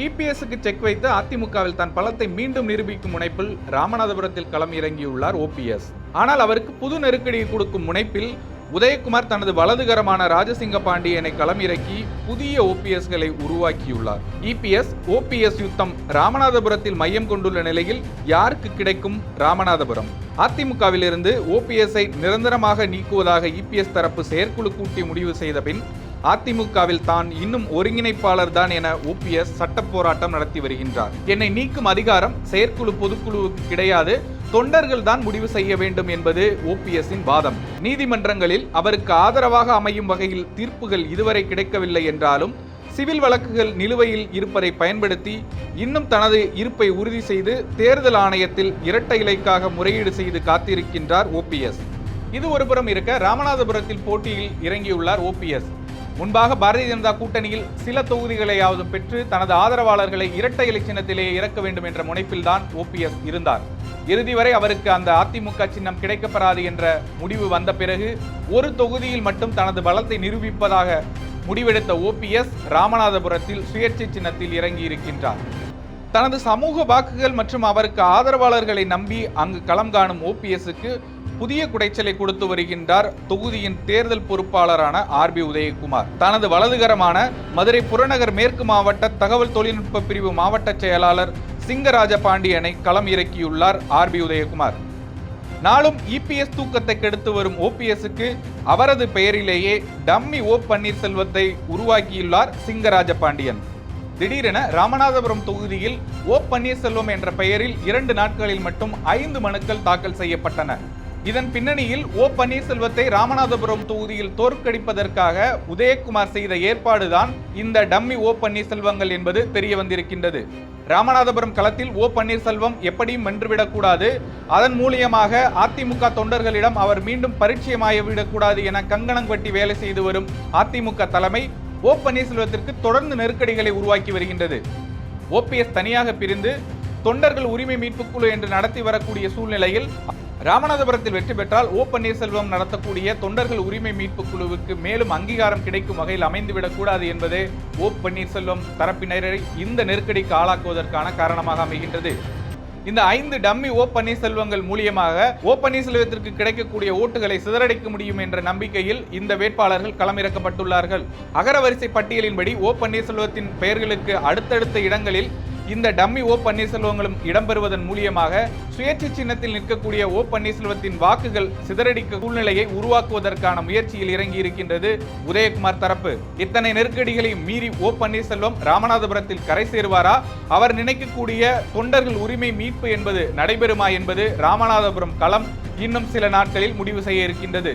இபிஎஸ்க்கு check வைத்து அதிமுகவில் தன் பலத்தை மீண்டும் நிரூபிக்கும் முனைப்பில் ராமநாதபுரத்தில் களம் இறங்கியுள்ளார் ஓபிஎஸ் ஆனால் அவருக்கு புது நெருக்கடியை கொடுக்கும் முனைப்பில் உதயகுமார் தனது வலதுகரமான ராஜசிங்க பாண்டியனை களம் இறக்கி புதிய ஓபிஎஸ்களை உருவாக்கியுள்ளார். இபிஎஸ் ஓபிஎஸ் யுத்தம் ராமநாதபுரத்தில் மையம் கொண்டுள்ள நிலையில் யாருக்கு கிடைக்கும் ராமநாதபுரம்? அதிமுகவிலிருந்து ஓபிஎஸ்ஐ நிரந்தரமாக நீக்குவதாக இபிஎஸ் தரப்பு செயற்குழு கூட்டி முடிவு செய்த பின் அதிமுகவில் தான் இன்னும் ஒருங்கிணைப்பாளர் தான் என ஓபிஎஸ் சட்ட போராட்டம் நடத்தி வருகின்றார். என்னை நீக்கும் அதிகாரம் செயற்குழு பொதுக்குழுவுக்கு கிடையாது. தொண்டர்கள் தான் முடிவு செய்ய வேண்டும் என்பது ஓபிஎஸ்ஸின் வாதம். நீதிமன்றங்களில் அவருக்கு ஆதரவாக அமையும் வகையில் தீர்ப்புகள் இதுவரை கிடைக்கவில்லை என்றாலும் சிவில் வழக்குகள் நிலுவையில் இருப்பதை பயன்படுத்தி இன்னும் தனது இருப்பை உறுதி செய்து தேர்தல் ஆணையத்தில் இரட்டை இலைக்காக முறையீடு செய்து காத்திருக்கின்றார் ஓபிஎஸ். இது ஒருபுறம் இருக்க ராமநாதபுரத்தில் போட்டியில் இறங்கியுள்ளார் ஓபிஎஸ். முன்பாக பாரதிய ஜனதா கூட்டணியில் சில தொகுதிகளையாவது பெற்று தனது ஆதரவாளர்களை இரட்டை இலை சின்னத்திலேயே இறக்க வேண்டும் என்ற முனைப்பில்தான் ஓபிஎஸ் இருந்தார். இறுதி வரை அவருக்கு அந்த அதிமுக சின்னம் கிடைக்கப்பெறாது என்ற முடிவு வந்த பிறகு ஒரு தொகுதியில் மட்டும் தனது பலத்தை நிரூபிப்பதாக முடிவெடுத்த ஓபிஎஸ் ராமநாதபுரத்தில் சுயேட்சை சின்னத்தில் இறங்கி இருக்கின்றார் தனது சமூக வாக்குகள் மற்றும் அவருக்கு ஆதரவாளர்களை நம்பி அங்கு களம் காணும் ஓபிஎஸ்க்கு புதிய குடைச்சலை கொடுத்து வருகின்றார் தொகுதியின் தேர்தல் பொறுப்பாளரான ஆர் பி உதயகுமார். தனது வலதுகரமான மதுரை புறநகர் மேற்கு மாவட்ட தகவல் தொழில்நுட்ப பிரிவு மாவட்ட செயலாளர் சிங்கராஜ பாண்டியனை களம் இறக்கியுள்ளார் ஆர் பி உதயகுமார். நாளும் இபிஎஸ் தூக்கத்தை கெடுத்து வரும் ஓபிஎஸ்க்கு அவரது பெயரிலேயே டம்மி ஓ பன்னீர்செல்வத்தை உருவாக்கியுள்ளார் சிங்கராஜ பாண்டியன் திடீரென ராமநாதபுரம் தொகுதியில் ஓ பன்னீர்செல்வம் என்ற பெயரில் இரண்டு நாட்களில் மட்டும் ஐந்து மனுக்கள் தாக்கல் செய்யப்பட்டன. இதன் பின்னணியில் ஓ பன்னீர்செல்வத்தை ராமநாதபுரம் தொகுதியில் தோற்கடிப்பதற்காக உதயகுமார் செய்த ஏற்பாடுதான் இந்த டம்மி ஓ பன்னீர்செல்வங்கள் என்பது தெரிய வந்திருக்கின்றது. ராமநாதபுரம் களத்தில் ஓ பன்னீர்செல்வம் எப்படியும் வென்றுவிடக்கூடாது. அதன் மூலியமாக அதிமுக தொண்டர்களிடம் அவர் மீண்டும் பரிச்சயமாகிவிடக்கூடாது என கங்கணம் கட்டி வேலை செய்து வரும் அதிமுக தலைமை ஓ பன்னீர்செல்வத்திற்கு தொடர்ந்து நெருக்கடிகளை உருவாக்கி வருகின்றது. ஓபிஎஸ் தனியாக பிரிந்து தொண்டர்கள் உரிமை மீட்புக்குழு என்று நடத்தி வரக்கூடிய சூழ்நிலையில் ராமநாதபுரத்தில் வெற்றி பெற்றால் ஓ பன்னீர்செல்வம் நடத்தக்கூடிய தொண்டர்கள் உரிமை மீட்பு குழுவுக்கு மேலும் அங்கீகாரம் கிடைக்கும் வகையில் அமைந்துவிடக் கூடாது என்பதே ஓ பன்னீர்செல்வம் தரப்பினரை இந்த நெருக்கடிக்கு ஆளாக்குவதற்கான காரணமாக அமைகின்றது. இந்த ஐந்து டம்மி ஓ பன்னீர்செல்வங்கள் மூலியமாக ஓ பன்னீர்செல்வத்திற்கு கிடைக்கக்கூடிய ஓட்டுகளை சிதறடிக்க முடியும் என்ற நம்பிக்கையில் இந்த வேட்பாளர்கள் களமிறக்கப்பட்டுள்ளார்கள். அகரவரிசை பட்டியலின்படி ஓ பன்னீர்செல்வத்தின் பெயர்களுக்கு அடுத்தடுத்த இடங்களில் இந்த டம்மி ஓ பன்னீர்செல்வங்களும் இடம்பெறுவதன் மூலியமாக சுயேட்சை சின்னத்தில் நிற்கக்கூடிய ஓ பன்னீர்செல்வத்தின் வாக்குகள் சிதறடிக்க சூழ்நிலையை உருவாக்குவதற்கான முயற்சியில் இறங்கி இருக்கின்றது உதயகுமார் தரப்பு. இத்தனை நெருக்கடிகளையும் மீறி ஓ பன்னீர்செல்வம் ராமநாதபுரத்தில் கரை சேருவாரா? அவர் நினைக்கக்கூடிய தொண்டர்கள் உரிமை மீட்பு என்பது நடைபெறுமா என்பது ராமநாதபுரம் களம் இன்னும் சில நாட்களில் முடிவு செய்ய இருக்கின்றது.